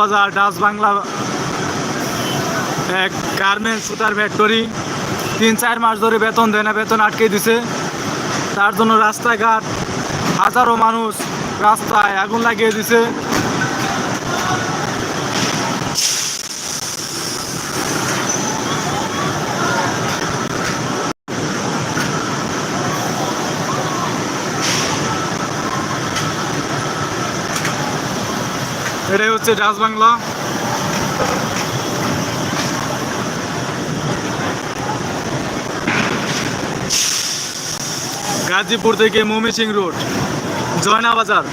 বাজার, Dutch Bangla garments সুতার factory তিন, চার মাস ধরে বেতন দেয় না, বেতন আটকে দিছে। তার জন্য রাস্তাঘাট, হাজারো মানুষ রাস্তায় আগুন লাগিয়ে দিছে। এটাই হচ্ছে ডাচ বাংলা। গাজীপুর থেকে মমিসিং রোড জয়না বাজার।